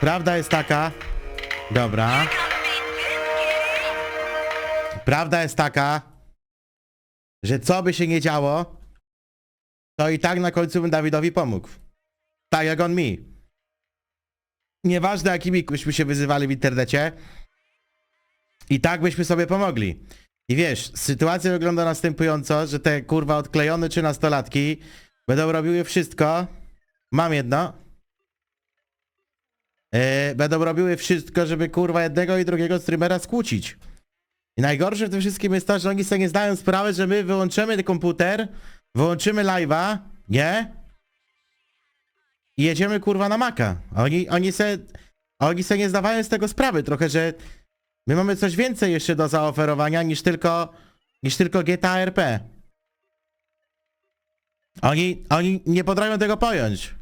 Prawda jest taka. Dobra. Prawda jest taka, że co by się nie działo, to i tak na końcu bym Dawidowi pomógł. Tak jak on mi. Nieważne jakimi byśmy się wyzywali w internecie, i tak byśmy sobie pomogli. I wiesz, sytuacja wygląda następująco, że te kurwa odklejone czy nastolatki będą robiły wszystko. Mam jedno. Yy, będą robiły wszystko, żeby kurwa jednego i drugiego streamera skłócić. I najgorsze w tym wszystkim jest to, że oni sobie nie zdają sprawy, że my wyłączymy komputer, wyłączymy live'a, nie? I jedziemy kurwa na maka. Oni, oni se, oni se nie zdawają z tego sprawy trochę, że my mamy coś więcej jeszcze do zaoferowania niż tylko, niż tylko GTA RP. Oni, oni nie potrafią tego pojąć.